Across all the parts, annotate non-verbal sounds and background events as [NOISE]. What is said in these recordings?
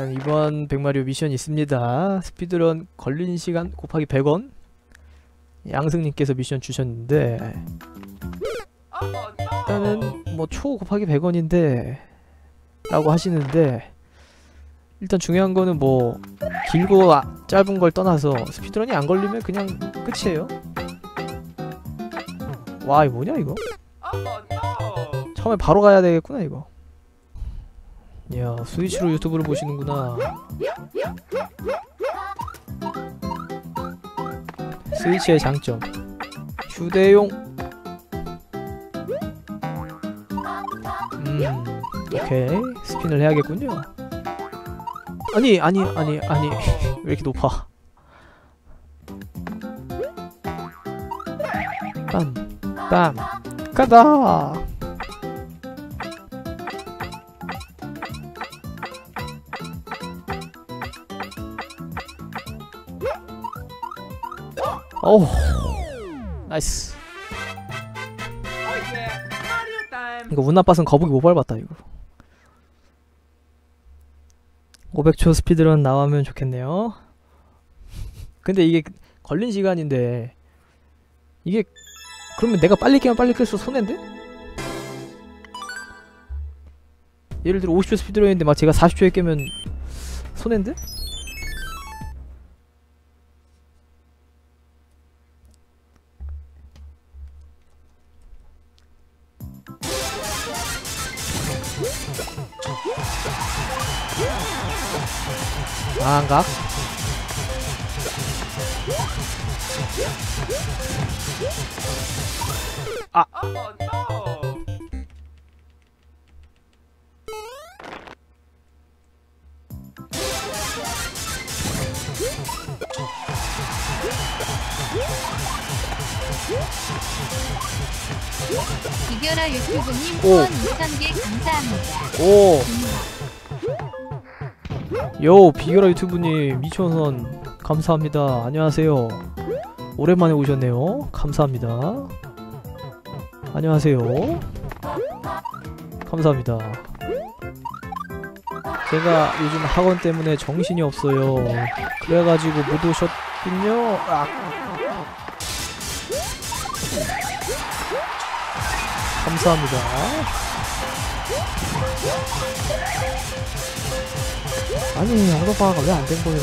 일단 이번 백마리오 미션 있습니다. 스피드런 걸린 시간 곱하기 100원. 양승님께서 미션 주셨는데 일단은 뭐 초 곱하기 100원인데 라고 하시는데 일단 중요한 거는 뭐 길고 아, 짧은 걸 떠나서 스피드런이 안 걸리면 그냥 끝이에요. 와 이거 뭐냐 이거? 처음에 바로 가야 되겠구나 이거. 이야 스위치로 유튜브를 보시는구나. 스위치의 장점. 휴대용. 음 오케이 스핀을 해야겠군요. 아니 아니 아니 아니. [LAUGHS] 왜 이렇게 높아? 빰 빰. 가다 어우 나이스 이거 운 나빠서는 거북이 못 밟았다 이거 500초 스피드런 나오면 좋겠네요 근데 이게 걸린 시간인데 이게 그러면 내가 빨리 깨면 빨리 깰수 손해인데? 예를 들어 50초 스피드런인데 막 제가 40초에 깨면 손해인데? 망각 아 이겨라 유튜브님 오. 후원 2,000개 감사합니다. 오. 요 비교라 유튜브님 2,000원 감사합니다. 안녕하세요. 오랜만에 오셨네요. 감사합니다. 안녕하세요. 감사합니다. 제가 요즘 학원 때문에 정신이 없어요. 그래가지고 못 오셨군요. 아. 감사합니다. 아니 엉덩방아가 왜 안 된 거예요?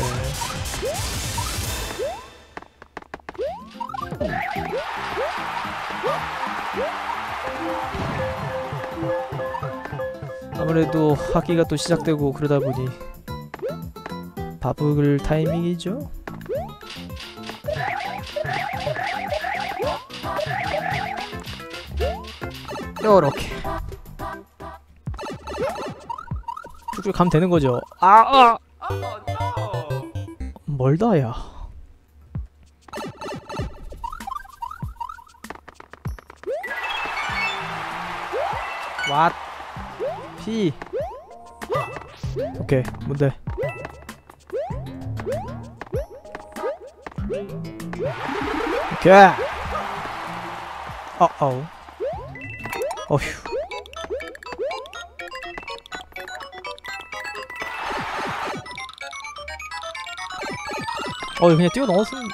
아무래도 학기가 또 시작되고 그러다 보니 밥을 타이밍이죠? 요렇게 쭉쭉 가면 되는 거죠. 아, 아! 멀다, 야. 왓. 피. 오케이, 뭔데? 오케이. 어, 어우. 어휴. 어 그냥 뛰어 넘었으면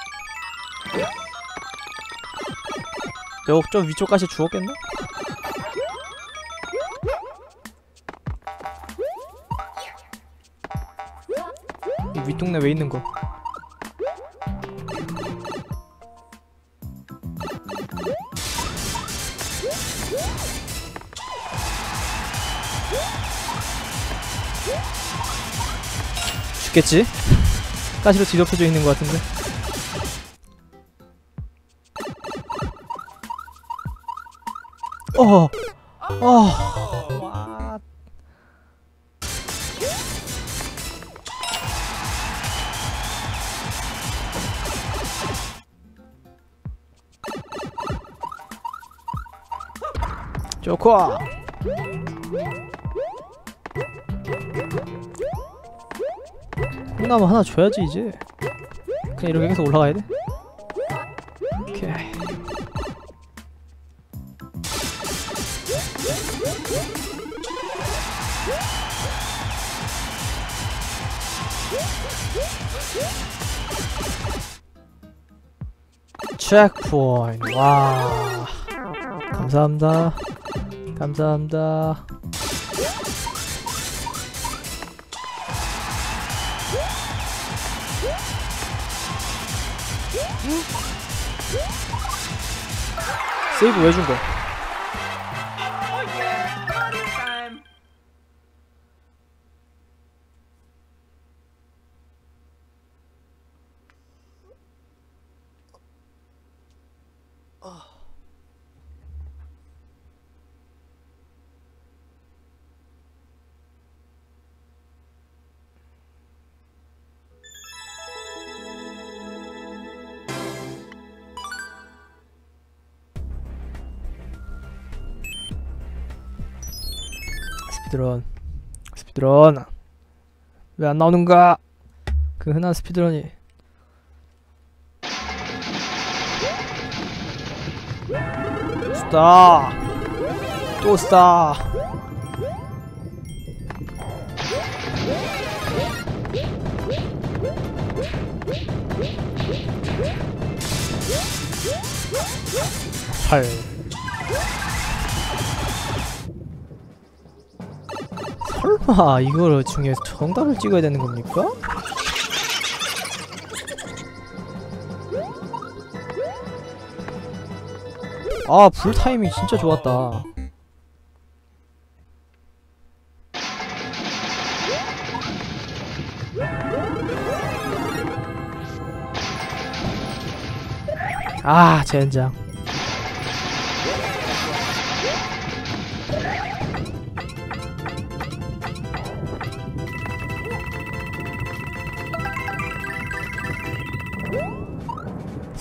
저저 위쪽까지 죽었겠나? 이 윗동네 왜 있는 거? 죽겠지? 가시로 뒤덮여져 있는 것 같은데? 어, 어, 와, 좋고. 콩나무 하나 줘야지 이제. 그냥 이렇게 계속 올라가야 돼? 오케이. 체크포인트 와 감사합니다 감사합니다 세이브 왜 준 거야? 스피드런 스피드런. 왜 안 나오는가? 그 흔한 스피드런이. 스타. 또 스타. 팔 설마 이거를 중에서 정답을 찍어야 되는 겁니까? 아, 불 타이밍 진짜 좋았다. 아, 젠장.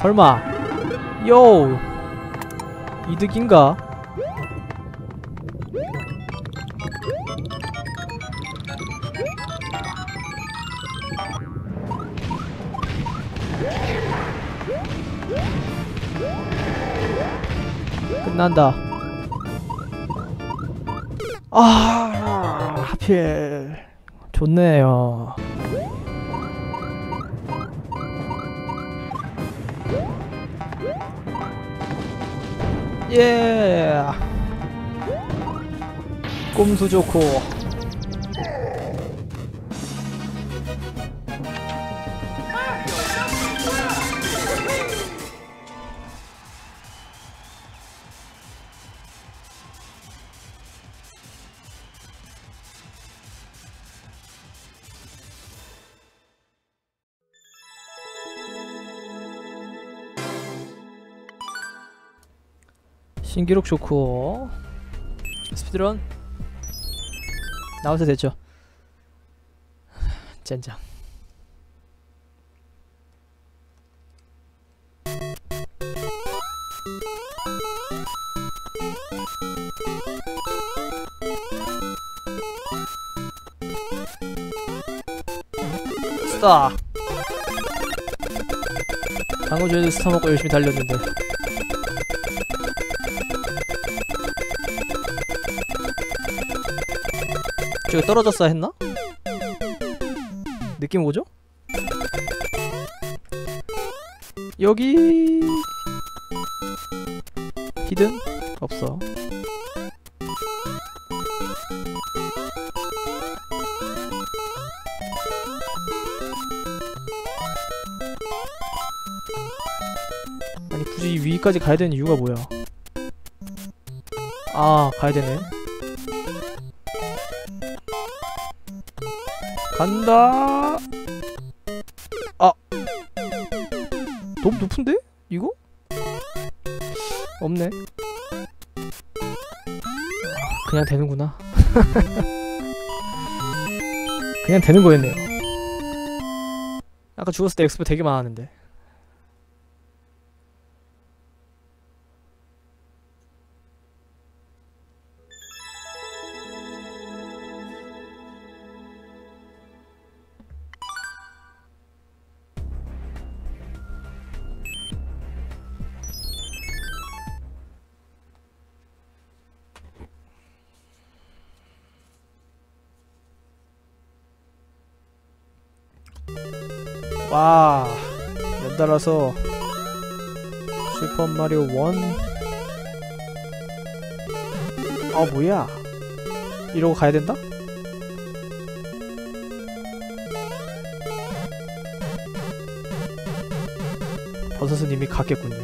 설마. 요! 이득인가? 끝난다. 아 하필. 좋네요 예. 꼼수 좋고. 신기록 좋고 스피드런. 나와서 됐죠. 젠장. 스타. 당구주에도 스타 먹고 열심히 달렸는데 저기 떨어졌어 했나? 느낌 오죠? 여기 히든 없어. 아니 굳이 위까지 가야 되는 이유가 뭐야? 아 가야 되네. 간다. 아. 너무 높은데? 이거? 없네. 아, 그냥 되는구나. [LAUGHS] 그냥 되는 거였네요. 아까 죽었을 때 엑스포 되게 많았는데. 와 연달아서 슈퍼마리오 1아 뭐야? 이러고 가야 된다? 버섯은 이미 갔겠군요.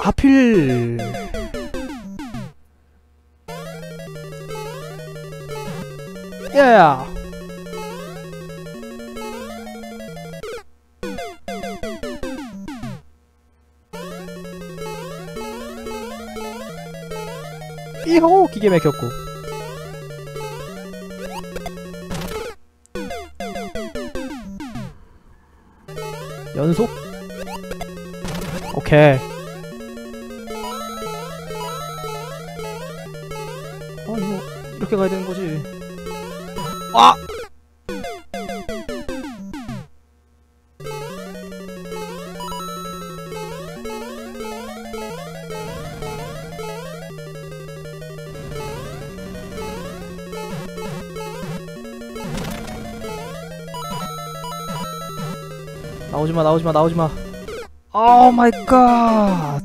하필 야야 이호 기계 막혔고. 연속? 오케이. 어 이거 이렇게 가야 되는 거지 아 나오지마 나오지마 나오지마. 오 마이 갓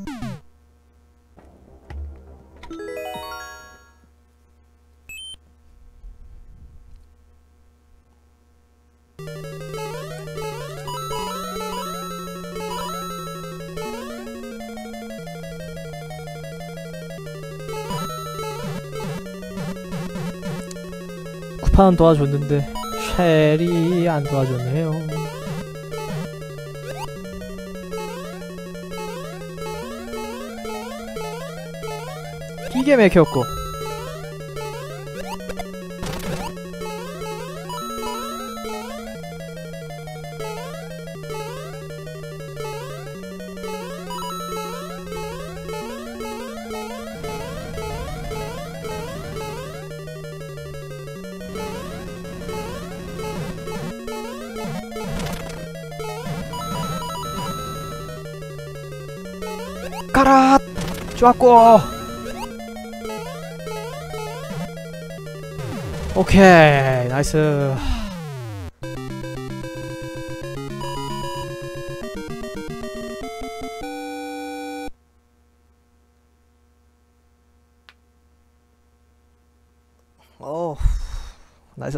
쿠파는 도와줬는데 쉘이 안 도와줬네요. 기계 막혔고 가라. 좋았고. 오케이 나이스. 오 나이스